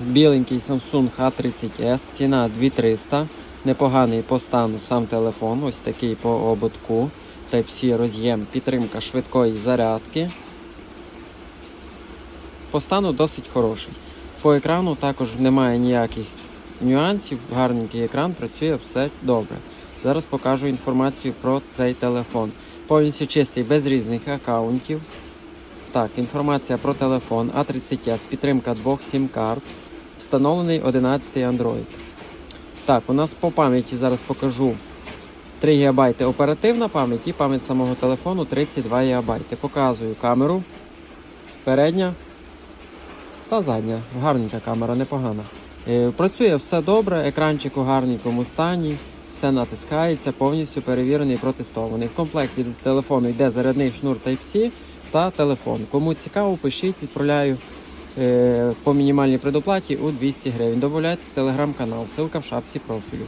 Біленький Samsung A30s, ціна 2300. Непоганий по стану сам телефон, ось такий по ободку. Type-C роз'єм, підтримка швидкої зарядки. По стану досить хороший. По екрану також немає ніяких нюансів. Гарненький екран, працює все добре. Зараз покажу інформацію про цей телефон. Повністю чистий, без різних аккаунтів. Так, інформація про телефон A30s, підтримка двох сім-карт. Встановлений 11 Android. Так, у нас по пам'яті зараз покажу 3 ГБ оперативна пам'ять і пам'ять самого телефону 32 ГБ. Показую камеру. Передня та задня. Гарненька камера, непогана. Е, Працює все добре, екранчик у гарненькому стані, все натискається, повністю перевірений і протестований. В комплекті до телефону йде зарядний шнур Type-C та телефон. Кому цікаво, пишіть, відправляю по мінімальній предоплаті у 200 гривень. Добавляйтесь в телеграм-канал, ссылка в шапці профілю.